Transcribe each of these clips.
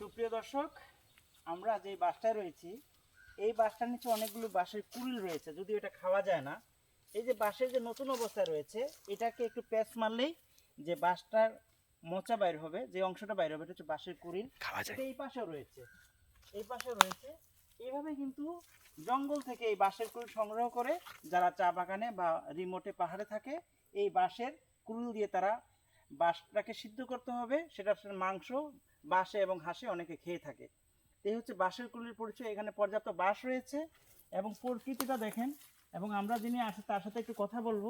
সুপ্রিয় দর্শক আমরা যে বাসটায় রয়েছি এই বাসটার নিচে অনেকগুলো বাঁশের কুড়িল রয়েছে যদিও এটা খাওয়া যায় না। এই যে বাঁশের যে নতুন অবস্থায় রয়েছে এটাকে একটু প্যাচ মারলেই যে বাঁশটার মোচা বাইর হবে যে অংশটা বাইর হবে এটা হচ্ছে বাঁশের কুড়িল। খাওয়া এই পাশেও রয়েছে এই পাশেও রয়েছে। এইভাবে কিন্তু জঙ্গল থেকে এই বাঁশের কুড়িল সংগ্রহ করে যারা চা বাগানে বা রিমোটে পাহাড়ে থাকে এই বাঁশের কুড়িল দিয়ে তারা বাঁশটাকে সিদ্ধ করতে হবে। সেটা মাংস বাঁশে এবং হাঁসে অনেকে খেয়ে থাকে। এই হচ্ছে বাঁশের কুলির পরিচয়। এখানে পর্যাপ্ত বাঁশ রয়েছে এবং প্রকৃতিটা দেখেন এবং আমরা যিনি আসে তার সাথে একটু কথা বলব।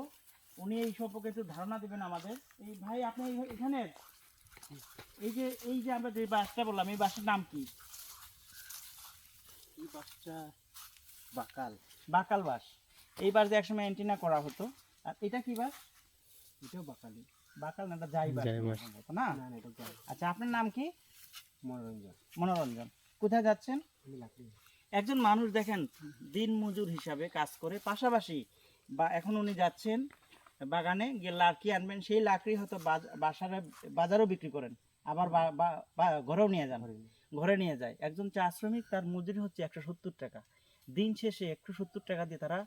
উনি এই সম্পর্কে একটু ধারণা দেবেন আমাদের। এই ভাই আপনি এখানে এই যে এই যে আমরা যে বাসটা বললাম এই বাসের নাম কি? এই বাসটা বাকাল। বাকাল বাস এই বাস দিয়ে একসময় অ্যান্টিনা করা হতো। আর এটা কি বাস এটাও বাকালি। বাকাল না এটা। না? আচ্ছা আপনার নাম কি? মনোরঞ্জন। মনোরঞ্জন। কোথায় যাচ্ছেন? একজন মানুষ দেখেন দিন মজুর হিসাবে কাজ করে পাশাপাশি বা এখন উনি যাচ্ছেন বাগানে গিয়ে লাকড়ি আনবেন সেই লাকড়ি হয়তো বাসারে বাজারও বিক্রি করেন আবার ঘরেও নিয়ে যান। ঘরে নিয়ে যায়। একজন চা শ্রমিক তার মজুরি হচ্ছে একশো সত্তর টাকা। দিন শেষে একশো সত্তর টাকা দিয়ে তারা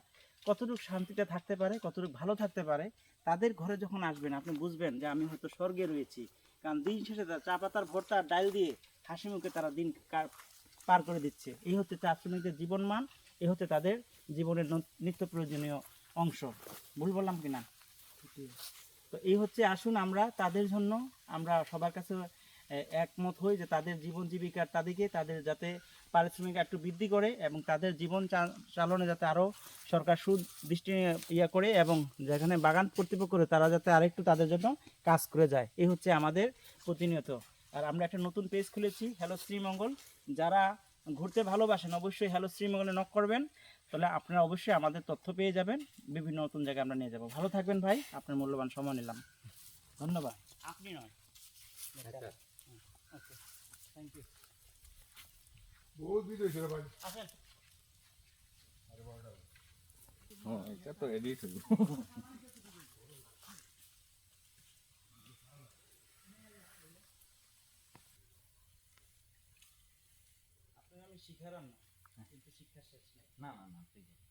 কতটুকু শান্তিতে থাকতে পারে, কতটুকু ভালো থাকতে পারে, তাদের ঘরে যখন আসবেন, আপনি বুঝবেন যে আমি হয়তো স্বর্গে রয়েছি। কারণ দিন শেষে তারা চা পাতার ভর্তা ডাল দিয়ে হাসি মুখে তারা দিন পার করে দিচ্ছে। এই হচ্ছে চা শ্রমিকদের জীবনমান, এই হচ্ছে তাদের জীবনের নিত্য প্রয়োজনীয় অংশ। ভুল বললাম কিনা? তো এই হচ্ছে আসুন আমরা তাদের জন্য, আমরা সবার কাছে একমত হই যে তাদের জীবন জীবিকার তাদেরকে তাদের যাতে পারিশ্রমিক একটু বৃদ্ধি করে এবং তাদের জীবন চা- চালনে যাতে আরও সরকার সুদৃষ্টি ইয়া করে এবং যেখানে বাগান কর্তৃপক্ষ করে তারা যাতে আরেকটু তাদের জন্য কাজ করে যায়। এই হচ্ছে আমাদের প্রতিনিয়ত। আর আমরা একটা নতুন পেজ খুলেছি হ্যালো শ্রীমঙ্গল যারা ঘুরতে ভালোবাসেন অবশ্যই হ্যালো শ্রীমঙ্গলে নক করবেন। তাহলে আপনারা অবশ্যই আমাদের তথ্য পেয়ে যাবেন। বিভিন্ন নতুন জায়গায় আমরা নিয়ে যাব। ভালো থাকবেন ভাই আপনার মূল্যবান সময় নিলাম। ধন্যবাদ। আপনি নয়। বহুত ভিডিও ছিল ভাই। আসেন। হ্যাঁ এটা তো এডিট আমি শিখালাম না কিন্তু শিক্ষা শেষ নেই। না না না ঠিক আছে।